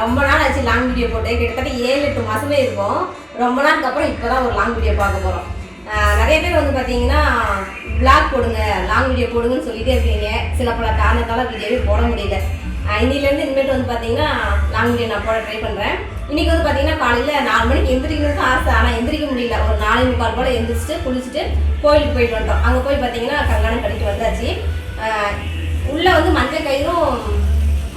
ரொம்ப நாள் ஆச்சு லாங் வீடியோ போட்டு. கிட்டத்தட்ட ஏழு எட்டு மாசமே இருக்கும். ரொம்ப நாளுக்கு அப்புறம் இப்போதான் ஒரு லாங் வீடியோ பார்க்க ஆஹ் நிறைய பேர் வந்து பார்த்தீங்கன்னா vlog போடுங்க லாங் வீடியோ போடுங்கன்னு சொல்லிட்டே இருக்கீங்க. சில பல காரணத்தால வீடியோவே போட முடியல. இன்னிலேருந்து இனிமேட்டு வந்து பார்த்தீங்கன்னா லாங் வீடியோ நான் போட ட்ரை பண்ணுறேன் இன்னைக்கு வந்து பார்த்தீங்கன்னா காலையில் நாலு மணிக்கு எந்திரிக்கணும்னு ஆசை. ஆனால் எந்திரிக்க முடியல. ஒரு நாலே முக்கால் போல் எந்திரிச்சிட்டு குளிச்சுட்டு கோயிலுக்கு போயிட்டு வந்துட்டோம். அங்கே போய் பார்த்தீங்கன்னா கங்காணம் கட்டிட்டு வந்தாச்சு. உள்ள வந்து மஞ்சள் கயிறும்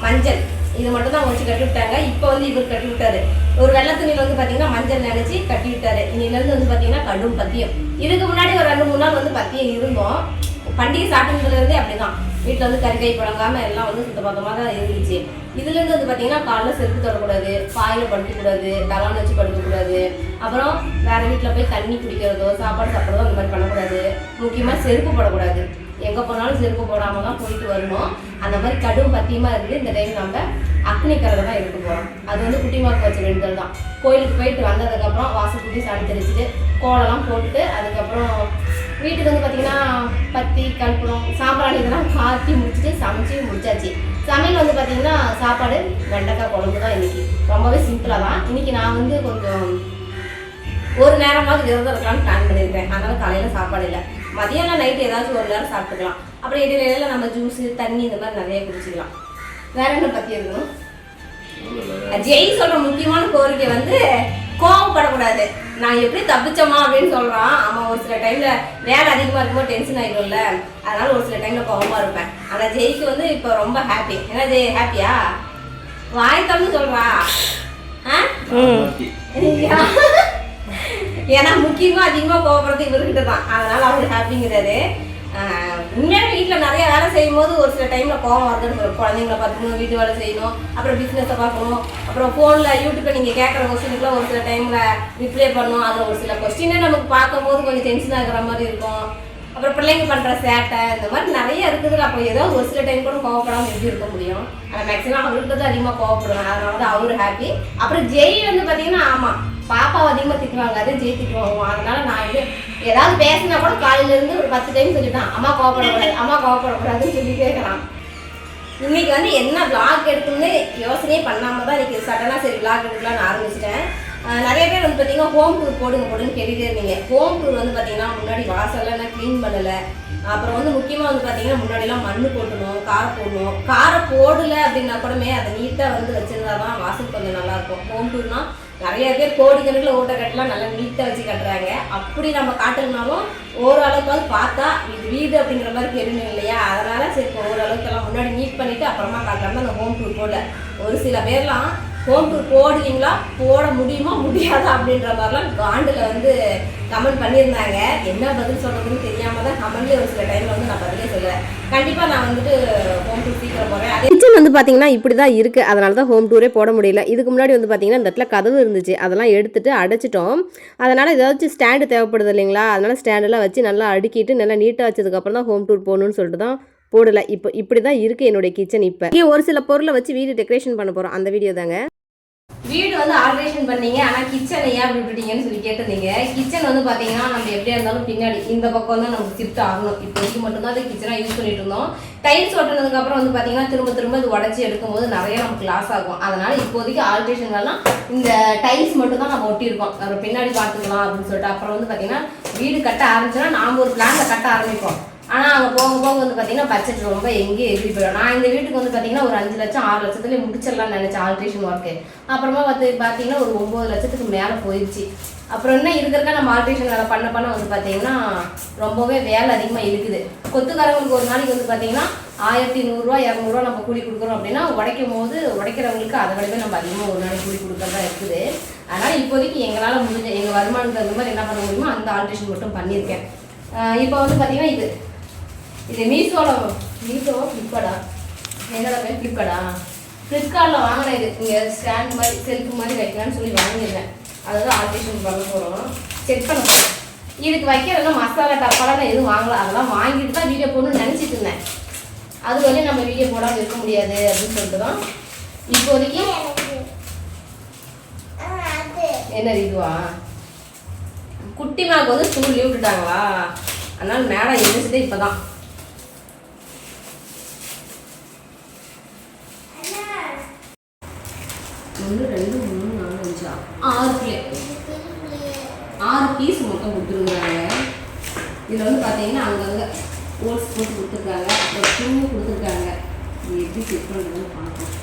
மஞ்சள். இது மட்டும் தான் வச்சு கட்டி விட்டாங்க. இப்போ வந்து இவர் கட்டி விட்டாரு. ஒரு வெள்ளை துணியில் வந்து பார்த்தீங்கன்னா மஞ்சள் நினைச்சி கட்டி விட்டாரு. இன்னிலேருந்து வந்து பார்த்தீங்கன்னா கடும் பத்தியம். இதுக்கு முன்னாடி ஒரு ரெண்டு மூணு நாள் வந்து பத்தியம் இருந்தோம். பண்டிகை சாப்பிட்டதுலேருந்தே இருந்தே அப்படிதான். வீட்டில் வந்து கறிக்கை புழங்காமல் எல்லாம் வந்து சுத்தபத்தமாக தான் இருந்துச்சு. இதுலேருந்து வந்து பார்த்தீங்கன்னா காலைல செருப்பு தொடக்கூடாது பாயில் படுக்கக்கூடாது தலான் வச்சு படுக்கக்கூடாது. அப்புறம் வேறு வீட்டில் போய் தண்ணி குடிக்கிறதோ சாப்பாடு சாப்பிட்றதோ அந்த மாதிரி பண்ணக்கூடாது. முக்கியமாக செருப்பு போடக்கூடாது. எங்கே போனாலும் செருப்பு போடாமல் தான் போயிட்டு வரணும். அந்த மாதிரி கடும் பத்தியமாக இருக்குது இந்த டைம் நம்ம அக்னி தான் இருக்க போகிறோம் அது வந்து குட்டிமாக்கு வச்ச வேண்டுதல் தான். கோயிலுக்கு போயிட்டு வந்ததுக்கப்புறம் வாசல் குட்டி சாணி தெளிச்சுட்டு கோலம்லாம் போட்டுட்டு அதுக்கப்புறம் வீட்டுக்கு வந்து பார்த்தீங்கன்னா பத்தி கற்பூரம் சாம்பிராணி இதெல்லாம் காய்ச்சி முடிச்சுட்டு சமைச்சு முடிச்சாச்சு. சமையல் வந்து பார்த்தீங்கன்னா சாப்பாடு வெண்டைக்காய் குழம்பு தான் இன்னைக்கு. ரொம்பவே சிம்பிளாக தான். இன்றைக்கி நான் வந்து கொஞ்சம் ஒரு நேரமாவது விரதம் இருக்கலாம்னு பிளான் பண்ணியிருக்கேன். அதனால் காலையில் சாப்பாடு இல்லை. மதியானம் நைட்டு ஏதாச்சும் ஒரு நேரம் சாப்பிட்டுக்கலாம். அப்புறம் இடையில நம்ம ஜூஸ் தண்ணி இந்த மாதிரி நிறைய குடிச்சிக்கலாம். வேற என்ன பற்றி இருக்கணும்? ஜெய் சொல்ற முக்கியமான கோரிக்கை வந்து கோவப்படக்கூடாது. நான் எப்படி தப்பிச்சோமா அப்படின்னு சொல்றான். அவன் ஒரு சில டைம்ல வேலை அதிகமா இருக்கும்போது டென்ஷன் ஆயிடும்ல. அதனால ஒரு சில டைம்ல கோவமா இருப்பேன். ஆனா ஜெய்க்கு வந்து இப்போ ரொம்ப ஹாப்பி என்ன ஜெய் ஹாப்பியா வாய் தந்து சொல்றா. ஆ. ஏன்னா முக்கியமாக அதிகமாக கோவப்படுறது இவர்கிட்ட தான் அதனால் அவர் ஹாப்பிங்கிறாரு. உண்மையான வீட்டில் நிறைய வேலை செய்யும் போது ஒரு சில டைமில் கோவம் வருதுன்னு சொல்லுவோம். குழந்தைங்கள பார்த்துக்கணும் வீட்டு வேலை செய்யணும் அப்புறம் பிஸ்னஸை பார்க்கணும் அப்புறம் ஃபோனில் யூடியூப்பில் நீங்கள் கேட்குற கொஸ்டினுக்குலாம் ஒரு சில டைமில் ரிப்ளை பண்ணணும் அதில் ஒரு சில கொஸ்டினே நமக்கு பார்க்கும்போது கொஞ்சம் டென்ஷன் ஆகிற மாதிரி இருக்கும். அப்புறம் பிள்ளைங்க பண்ணுற சேட்டை இந்த மாதிரி நிறைய இருக்குது அப்போ ஏதோ ஒரு சில டைம் கூட கோவப்படாமல் எப்படி இருக்க முடியும்? ஆனால் மேக்ஸிமம் அவருக்கு தான் அதிகமாக கோவப்படுவேன். அதனால தான் அவரு ஹாப்பி அப்புறம் ஜெய் வந்து பார்த்தீங்கன்னா ஆமாம் பாப்பாவை அதிகமாக திட்டுவாங்க அதே ஜெய் திட்டுவாங்க. அதனால நான் வந்து ஏதாவது பேசினா கூட காலையில இருந்து ஒரு பத்து டைம் சொல்லிட்டான் அம்மா கோவப்படக்கூடாது அம்மா கோவப்படக்கூடாதுன்னு சொல்லி கேட்குறான் இன்னைக்கு வந்து என்ன vlog எடுக்கணும்னு யோசனையே பண்ணாமல் தான் இன்றைக்கி சடனாக சரி vlog எடுக்கலாம்னு ஆரம்பிச்சிட்டேன். நிறைய பேர் வந்து பார்த்தீங்கன்னா ஹோம் டூர் போடுங்க போடுன்னு கேட்டுகிட்டே இருந்தீங்க. ஹோம் டூர் வந்து பார்த்தீங்கன்னா முன்னாடி வாசல்லாம் க்ளீன் பண்ணலை. அப்புறம் வந்து முக்கியமாக வந்து பார்த்தீங்கன்னா முன்னாடிலாம் மண்ணு போட்டணும் காரை போடணும். காரை போடலை அப்படின்னா கூடமே அதை நீட்டாக வந்து வச்சுருந்தா தான் வாசல் கொஞ்சம் நல்லாயிருக்கும். ஹோம் டூர்னா நிறைய பேர் கோடி கணக்கில் ஓட்ட கட்டலாம் நல்லா நீட்டாக வச்சு கட்டுறாங்க. அப்படி நம்ம காட்டணும்னாலும் ஓரளவுக்காவது பார்த்தா இது வீடு அப்படிங்கிற மாதிரி தெரியணும் இல்லையா? அதனால சரி இப்போ ஓரளவுக்கெல்லாம் முன்னாடி நீட் பண்ணிவிட்டு அப்புறமா காட்டலாம்னு அந்த ஹோம் டூர் போடல. ஒரு சில பேர்லாம் ஹோம் டூர் போடுவீங்களா? போட முடியுமா? முடியாதா? அப்படின்ற மாதிரிலாம் காண்டில் வந்து கமெண்ட் பண்ணியிருந்தாங்க. என்ன பதில் சொல்கிறதுன்னு தெரியாமல் தான் கமெண்ட்லேயே ஒரு சில டைமில் வந்து நான் பதிலே சொல்லுவேன் கண்டிப்பாக நான் வந்துட்டு ஹோம் டூர் சீக்கிரம் போகிறேன் அதே கிச்சன் வந்து பார்த்தீங்கன்னா இப்படி தான் இருக்குது அதனால தான் ஹோம் டூரே போட முடியல. இதுக்கு முன்னாடி வந்து பார்த்தீங்கன்னா இந்த இடத்துல கதவு இருந்துச்சு. அதெல்லாம் எடுத்துட்டு அடைச்சிட்டோம். அதனால் ஏதாச்சும் ஸ்டாண்டு தேவைப்படுது இல்லைங்களா? அதனால் ஸ்டாண்டெல்லாம் வச்சு நல்லா அடுக்கிட்டு நல்லா நீட்டாக வச்சதுக்கப்புறம் தான் ஹோம் டூர் போகணும்னு சொல்லிட்டு தான் போடல. இப்போ இப்படி தான் இருக்குது என்னுடைய கிச்சன் இப்போ. இங்கே ஒரு சில பொருளை வச்சு வீடு டெக்கரேஷன் பண்ண போகிறோம் அந்த வீடியோ தாங்க. வீடு வந்து ஆல்ட்ரேஷன் பண்ணீங்க ஆனால் கிச்சனை ஏன் அப்படி விட்டுட்டீங்கன்னு சொல்லி கேட்டிருந்தீங்க. கிச்சன் வந்து பார்த்தீங்கன்னா நம்ம எப்படியா இருந்தாலும் பின்னாடி இந்த பக்கம் தான் நமக்கு ஷிஃப்ட் ஆகணும். இப்போதைக்கு மட்டும்தான் அது கிச்சனாக யூஸ் பண்ணிட்டு இருந்தோம். டைல்ஸ் ஒட்டினதுக்கப்புறம் வந்து பார்த்தீங்கன்னா திரும்ப திரும்ப இது உடச்சி எடுக்கும்போது நிறைய நமக்கு லாஸ் ஆகும். அதனால் இப்போதைக்கு ஆல்ட்ரேஷன்லாம் இந்த டைல்ஸ் மட்டும் தான் நம்ம ஒட்டியிருக்கோம். அப்புறம் பின்னாடி பார்த்துக்கலாம் அப்படின்னு சொல்லிட்டு அப்புறம் வந்து பார்த்தீங்கன்னா வீடு கட்ட ஆரம்பிச்சோன்னா நாம் ஒரு பிளானில் கட்ட ஆரம்பிப்போம். ஆனால் அங்கே போக போக வந்து பார்த்தீங்கன்னா பட்ஜெட் ரொம்ப எங்கேயும் எகிரி போயிடும். நான் இந்த வீட்டுக்கு வந்து பார்த்தீங்கன்னா ஒரு அஞ்சு லட்சம் ஆறு லட்சத்துலேயே முடிச்சிடலாம்னு நினச்சேன் ஆல்ட்ரேஷன் ஒர்க்கு அப்புறமா பார்த்து பார்த்தீங்கன்னா ஒரு ஒம்பது லட்சத்துக்கு மேலே போயிடுச்சு. அப்புறம் என்ன இருக்கிறக்கா நம்ம ஆல்ட்ரேஷன் வேலை பண்ண பண்ண வந்து பார்த்தீங்கன்னா ரொம்பவே வேலை அதிகமாக இருக்குது கொத்துக்காரங்களுக்கு ஒரு நாளைக்கு வந்து பார்த்தீங்கன்னா ஆயிரத்தி நூறுரூவா இரநூறுவா நம்ம கூலி கொடுக்குறோம் அப்படின்னா உடைக்கும் போது உடைக்கிறவங்களுக்கு அதை விடவே நம்ம அதிகமாக ஒரு நாளைக்கு கூலி கொடுக்கறதா இருக்குது. அதனால் இப்போதைக்கு எங்களால் முடிஞ்ச எங்கள் வருமானத்துக்கு தகுந்த மாதிரி என்ன பண்ண முடியுமோ அந்த ஆல்ட்ரேஷன் மட்டும் பண்ணியிருக்கேன். இப்போ வந்து பார்த்தீங்கன்னா இது இது மீஷோல மீஷோ ஃப்ளிப்கார்ட்டா என்னோட பேர் ஃப்ளிப்கார்டா ஃப்ளிப்கார்ட்டில் வாங்கின இது. இங்கே ஸ்டாண்ட் மாதிரி செல்ஃப் மாதிரி வைக்கலாம்னு சொல்லி வாங்கியிருந்தேன். அதை தான் ஆல்ட்ரேஷன் பண்ண போகிறோம் செக் பண்ண போகிறோம் இதுக்கு வைக்கிறதுனா மசாலா டப்பாலாம் நான் எதுவும் வாங்கல. அதெல்லாம் வாங்கிட்டு தான் வீடியோ போடணும்னு நினச்சிட்டு இருந்தேன். அது வரையும் நம்ம வீடியோ போடாமல் இருக்க முடியாது அப்படின்னு சொல்லிட்டு தான். இப்போதைக்கு என்ன இதுவா குட்டிமாவுக்கு வந்து ஸ்கூல் லீவ் விட்டுட்டாங்களா? அதனால மேடம் எழுந்திரிச்சதே இப்போதான். ஒன்று ரெண்டு மூணு நாலு அஞ்சு ஆறு. ஆறு பிளேட் ஆறு பீஸ் மொத்தம் கொடுத்துருக்குறாங்க. இதில் வந்து பார்த்தீங்கன்னா அங்கங்கே ஓல்ஸ் போட்டு கொடுத்துருக்காங்க. அப்புறம் தூங்கி கொடுத்துருக்காங்க. இது எப்படி செட் பண்ணுறதுன்னு பார்ப்போம்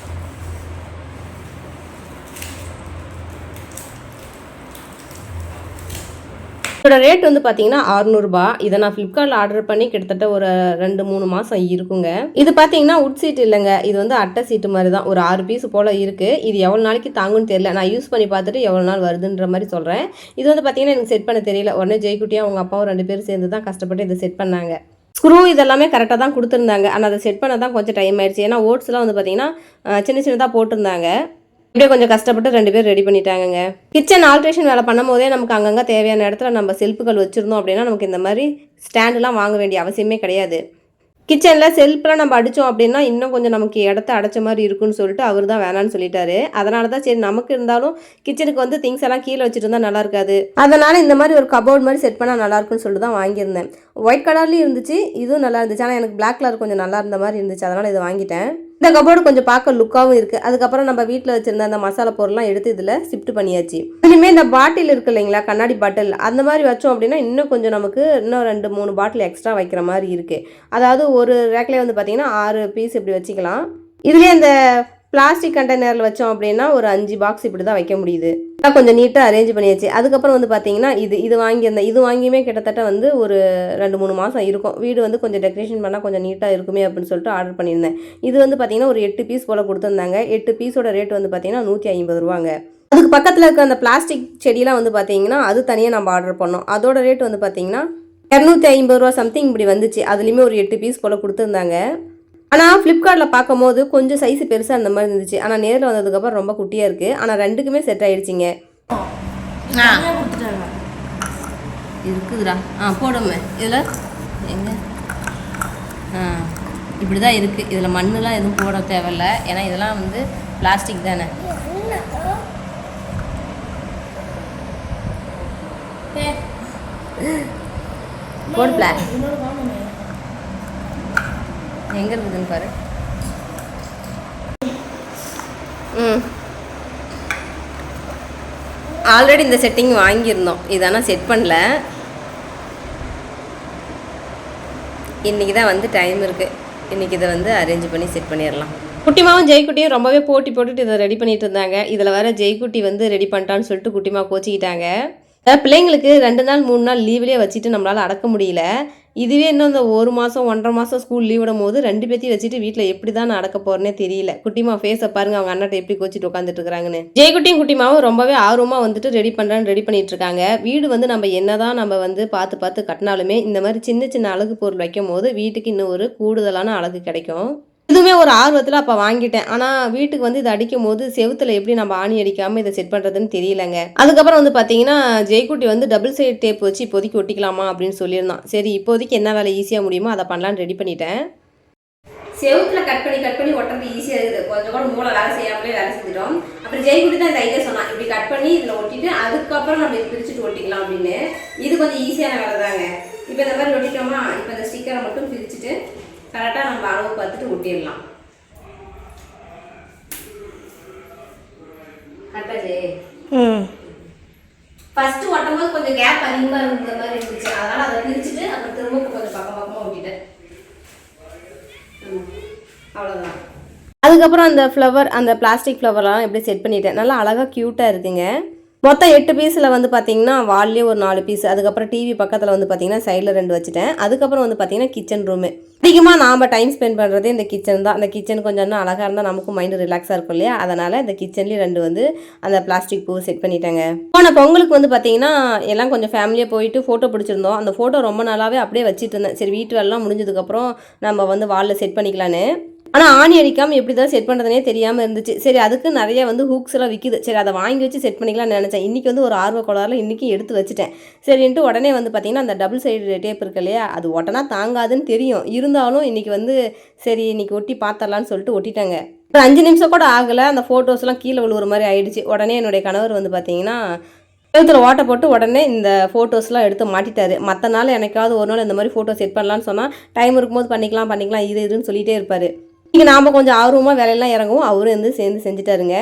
இதோட ரேட் வந்து பார்த்தீங்கன்னா அறுநூறுபா. இதை நான் ஃப்ளிப்கார்ட்டில் ஆர்டர் பண்ணி கிட்டத்தட்ட ஒரு ரெண்டு மூணு மாதம் இருக்குங்க. இது பார்த்தீங்கன்னா உட் சீட் இல்லைங்க. இது வந்து அட்டை சீட்டு மாதிரி தான் ஒரு ஆறு பீஸ் போல் இருக்குது இது எவ்வளோ நாளைக்கு தாங்கும்னு தெரியல. நான் யூஸ் பண்ணி பார்த்துட்டு எவ்வளோ நாள் வருதுன்ற மாதிரி சொல்கிறேன் இது வந்து பார்த்தீங்கன்னா எனக்கு செட் பண்ண தெரியல. உடனே ஜெய்குட்டியும் அவங்க அப்பாவும் ரெண்டு பேரும் சேர்ந்து தான் கஷ்டப்பட்டு இதை செட் பண்ணாங்க. ஸ்க்ரூ இதெல்லாமே கரெக்டாக தான் கொடுத்துருந்தாங்க. ஆனால் அதை செட் பண்ண தான் கொஞ்சம் டைம் ஆயிடுச்சு. ஏன்னா ஓட்ஸ்லாம் வந்து பார்த்தீங்கன்னா சின்ன சின்னதாக போட்டிருந்தாங்க. இப்படியே கொஞ்சம் கஷ்டப்பட்டு ரெண்டு பேர் ரெடி பண்ணிட்டாங்க கிச்சன் ஆல்ட்ரேஷன் வேலை பண்ணும் போதே நமக்கு அங்கங்கே தேவையான இடத்துல நம்ம செல்ஃபுகள் வச்சுருந்தோம் அப்படின்னா நமக்கு இந்த மாதிரி ஸ்டாண்டுலாம் வாங்க வேண்டிய அவசியமே கிடையாது. கிச்சனில் செல்ஃபெலாம் நம்ம அடித்தோம் அப்படின்னா இன்னும் கொஞ்சம் நமக்கு இடத்த அடைச்ச மாதிரி இருக்குன்னு சொல்லிட்டு அவர் தான் வேணான்னு சொல்லிட்டாரு. அதனால தான் சரி நமக்கு இருந்தாலும் கிச்சனுக்கு வந்து திங்ஸ் எல்லாம் கீழே வச்சுட்டு இருந்தால் நல்லா இருக்காது. அதனால் இந்த மாதிரி ஒரு கபோர்ட் மாதிரி செட் பண்ணால் நல்லா இருக்கும்னு சொல்லிட்டு தான் வாங்கியிருந்தேன். ஒயிட் கலர்லேயும் இருந்துச்சு இதுவும் நல்லா இருந்துச்சு. ஆனால் எனக்கு பிளாக் கலர் கொஞ்சம் நல்லா இருந்த மாதிரி இருந்துச்சு. அதனால் இதை வாங்கிட்டேன். இந்த கபோர்டு கொஞ்சம் பார்க்க லுக்காகவும் இருக்குது அதுக்கப்புறம் நம்ம வீட்டில் வச்சிருந்த அந்த மசாலா பொருள்லாம் எடுத்து இதில் ஷிஃப்ட் பண்ணியாச்சு. இனிமேல் இந்த பாட்டில் இருக்கு இல்லைங்களா கண்ணாடி பாட்டில் அந்த மாதிரி வச்சோம் அப்படின்னா இன்னும் கொஞ்சம் நமக்கு இன்னும் ரெண்டு மூணு பாட்டில் எக்ஸ்ட்ரா வைக்கிற மாதிரி இருக்குது அதாவது ஒரு ரேக்லேயே வந்து பார்த்தீங்கன்னா ஆறு பீஸ் இப்படி வச்சுக்கலாம். இதுலேயே அந்த பிளாஸ்டிக் கண்டெய்னரில் வச்சோம் அப்படின்னா ஒரு அஞ்சு பாக்ஸ் இப்படி தான் வைக்க முடியுது. கொஞ்சம் நீட்டாக அரேஞ்ச் பண்ணியாச்சு. அதுக்கப்புறம் வந்து பார்த்தீங்கன்னா இது இது வாங்கியிருந்தேன் இது வாங்கியுமே கிட்டத்தட்ட வந்து ஒரு ரெண்டு மூணு மாதம் இருக்கும். வீடு வந்து கொஞ்சம் டெக்கரேஷன் பண்ணால் கொஞ்சம் நீட்டாக இருக்குமே அப்படின்னு சொல்லிட்டு ஆர்டர் பண்ணியிருந்தேன். இது வந்து பார்த்தீங்கன்னா ஒரு எட்டு பீஸ் போல் கொடுத்துருந்தாங்க. எட்டு பீஸோட ரேட் வந்து பார்த்தீங்கன்னா நூற்றி ஐம்பது ரூபாங்க. அதுக்கு பக்கத்தில் இருக்க அந்த பிளாஸ்டிக் செடியெலாம் வந்து பார்த்தீங்கன்னா அது தனியாக நம்ம ஆர்டர் பண்ணோம். அதோட ரேட் வந்து பார்த்தீங்கன்னா இரநூத்தி ஐம்பது ரூபா சம்திங் இப்படி வந்துச்சு. அதுலேயுமே ஒரு எட்டு பீஸ் போல் கொடுத்துருந்தாங்க. ஆனால் ஃப்ளிப்கார்ட்டில் பார்க்கும்போது கொஞ்சம் சைஸ் பெருசாக அந்த மாதிரி இருந்துச்சு. ஆனால் நேரில் வந்ததுக்கப்புறம் ரொம்ப குட்டியாக இருக்குது ஆனால் ரெண்டுக்குமே செட் ஆயிடுச்சிங்க. ஆ. இருக்குதுடா. ஆ போடுமே. இதில்? எங்க? ஆ இப்படி தான் இருக்குது இதில் மண்ணுலாம் எதுவும் போட தேவையில்ல. ஏன்னா இதெல்லாம் வந்து பிளாஸ்டிக் தானே. போடுப்ல எங்கே இருக்குதுன்னு பாரு. ம். ஆல்ரெடி இந்த செட்டிங் வாங்கியிருந்தோம். இதெல்லாம் செட் பண்ணல. இன்றைக்கி தான் வந்து டைம் இருக்குது இன்றைக்கி இதை வந்து அரேஞ்ச் பண்ணி செட் பண்ணிடலாம். குட்டிமாவும் ஜெய்குட்டியும் ரொம்பவே போட்டி போட்டுட்டு இதை ரெடி பண்ணிட்டு இருந்தாங்க. இதில் வேற ஜெய்குட்டி வந்து ரெடி பண்ணிட்டான்னு சொல்லிட்டு குட்டிமா கோச்சிக்கிட்டாங்க. பிள்ளைங்களுக்கு ரெண்டு நாள் மூணு நாள் லீவ்லேயே வச்சுட்டு நம்மளால் அடக்க முடியல. இதுவே இன்னும் இந்த ஒரு மாதம் ஒன்றரை மாதம் ஸ்கூல் லீவ் விடும் போது ரெண்டு பேத்தையும் வச்சுட்டு வீட்டில் எப்படி தான் நடக்க அடக்க போகிறேனே தெரியல குட்டிமா ஃபேஸை பாருங்க அவங்க அண்ணாட்ட எப்படி கோச்சிட்டு உட்காந்துட்டு இருக்காங்கன்னு. ஜெய்குட்டியும் குட்டிமாவும் ரொம்பவே ஆர்வமாக வந்துட்டு ரெடி பண்ணுறான்னு ரெடி பண்ணிட்டு இருக்காங்க. வீடு வந்து நம்ம என்னதான் நம்ம வந்து பார்த்து பார்த்து கட்டினாலுமே இந்த மாதிரி சின்ன சின்ன அழகு பொருள் வைக்கும் போது வீட்டுக்கு இன்னும் ஒரு கூடுதலான அழகு கிடைக்கும். இதுவுமே ஒரு ஆர்வத்தில் அப்போ வாங்கிட்டேன். ஆனால் வீட்டுக்கு வந்து இதை அடிக்கும் போது செவுத்துல எப்படி நம்ம ஆணி அடிக்காமல் இதை செட் பண்ணுறதுன்னு தெரியலங்க. அதுக்கப்புறம் வந்து பார்த்தீங்கன்னா ஜெய்குட்டி வந்து டபுள் சைடு டேப் வச்சு இப்போதைக்கு ஒட்டிக்கலாமா அப்படின்னு சொல்லியிருந்தான். சரி இப்போதைக்கு என்ன வேலை ஈஸியாக முடியுமோ அதை பண்ணலான்னு ரெடி பண்ணிட்டேன். செவுத்துல கட் பண்ணி கட் பண்ணி ஒட்டுறது ஈஸியாக இருக்குது. கொஞ்சம் கூட மூளை வேலை செய்யாமலே வேலை செஞ்சிட்டோம். அப்புறம் ஜெய்குட்டி தான் இந்த ஐடியா சொன்னான். இப்படி கட் பண்ணி இதில் ஒட்டிட்டு அதுக்கப்புறம் நம்ம இது பிரிச்சுட்டு ஒட்டிக்கலாம் அப்படின்னு. இது கொஞ்சம் ஈஸியான வேலை தாங்க இப்போ இந்த மாதிரி ஒட்டிட்டோமா? இப்போ இந்த ஸ்டிக்கரை மட்டும் பிரிச்சுட்டு கரெக்டாக நம்ம அளவு பார்த்துட்டு ஜெய் ஃபர்ஸ்ட் ஒட்டும் போது கொஞ்சம் கேப் அதிகமாக இருந்த மாதிரி இருந்துச்சு. அதனால அதை பிரிச்சுட்டு அப்புறம் திரும்ப கொஞ்சம் பக்கம் பக்கமாக ஒட்டிட்டேன். ம், அவ்வளவுதான். அதுக்கப்புறம் அந்த ஃப்ளவர் அந்த பிளாஸ்டிக் ஃப்ளவர்லாம் எப்படி செட் பண்ணிட்டேன்? நல்லா அழகாக க்யூட்டாக இருக்குங்க. மொத்தம் எட்டு பீஸில் வந்து பார்த்தீங்கன்னா வால்லே ஒரு நாலு பீஸ். அதுக்கப்புறம் டிவி பக்கத்தில் வந்து பார்த்தீங்கன்னா சைடில் ரெண்டு வச்சுட்டேன். அதுக்கப்புறம் வந்து பார்த்தீங்கன்னா கிச்சன் ரூமு அதிகமாக நாம் டைம் ஸ்பெண்ட் பண்ணுறதே இந்த கிச்சன் தான். அந்த கிச்சன் கொஞ்சம் இன்னும் அழகாக இருந்தால் நமக்கும் மைண்டு ரிலாக்ஸாக இருக்கும் இல்லையா? அதனால் இந்த கிச்சன்லேயும் ரெண்டு வந்து அந்த பிளாஸ்டிக் பூ செட் பண்ணிட்டாங்க. போன பொங்கலுக்கு வந்து பார்த்தீங்கன்னா எல்லாம் கொஞ்சம் ஃபேமிலியாக போயிட்டு ஃபோட்டோ பிடிச்சிருந்தோம். அந்த ஃபோட்டோ ரொம்ப நாளாகவே அப்படியே வச்சுட்டு இருந்தேன். சரி வீட்டு வேலைலாம் முடிஞ்சதுக்கப்புறம் நம்ம வந்து வாலில் செட் பண்ணிக்கலான்னு. ஆனால் ஆணி அடிக்காமல் எப்படி தான் செட் பண்ணுறதுனே தெரியாமல் இருந்துச்சு. சரி அதுக்கு நிறைய வந்து ஹூக்ஸ் எல்லாம் விற்கிது சரி அதை வாங்கி வச்சு செட் பண்ணிக்கலாம்னு நினச்சேன். இன்றைக்கி வந்து ஒரு ஆர்வ கோளாறுல இன்றைக்கி எடுத்து வச்சுட்டேன். சரின்ட்டு உடனே வந்து பார்த்திங்கன்னா அந்த டபுள் சைடு டேப் இருக்கு இல்லையா அது ஒட்டனா தாங்காதுன்னு தெரியும். இருந்தாலும் இன்றைக்கி வந்து சரி இன்றைக்கி ஒட்டி பார்த்தரலான்னு சொல்லிட்டு ஒட்டிட்டாங்க. ஒரு அஞ்சு நிமிஷம் கூட ஆகலை. அந்த ஃபோட்டோஸ்லாம் கீழே விழுவுற மாதிரி ஆயிடுச்சு. உடனே என்னுடைய கணவர் வந்து பார்த்தீங்கன்னா கழுத்தில் ஓட்டை போட்டு உடனே இந்த ஃபோட்டோஸ்லாம் எடுத்து மாட்டிட்டாரு. மற்ற நாள் எனக்காவது ஒரு நாள் இந்த மாதிரி ஃபோட்டோ செட் பண்ணலான்னு சொன்னால் டைம் இருக்கும்போது பண்ணிக்கலாம் பண்ணிக்கலாம் இது இதுன்னு சொல்லிகிட்டே இருப்பார். இங்கே நாம் கொஞ்சம் ஆர்வமாக வேலையெல்லாம் இறங்கவும். அவரும் வந்து சேர்ந்து செஞ்சுட்டாருங்க.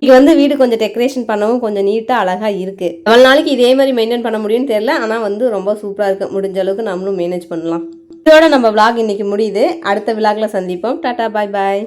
இங்கே வந்து வீடு கொஞ்சம் டெக்கரேஷன் பண்ணவும் கொஞ்சம் நீட்டாக அழகாக இருக்குது எவ்வளோ நாளைக்கு இதே மாதிரி மெயின்டைன் பண்ண முடியும்னு தெரியல. ஆனால் வந்து ரொம்ப சூப்பராக இருக்குது முடிஞ்ச அளவுக்கு நம்மளும் மேனேஜ் பண்ணலாம். இதோட நம்ம விளாக் இன்னைக்கு முடியுது. அடுத்த விளாகில் சந்திப்போம். டாட்டா பாய் பாய்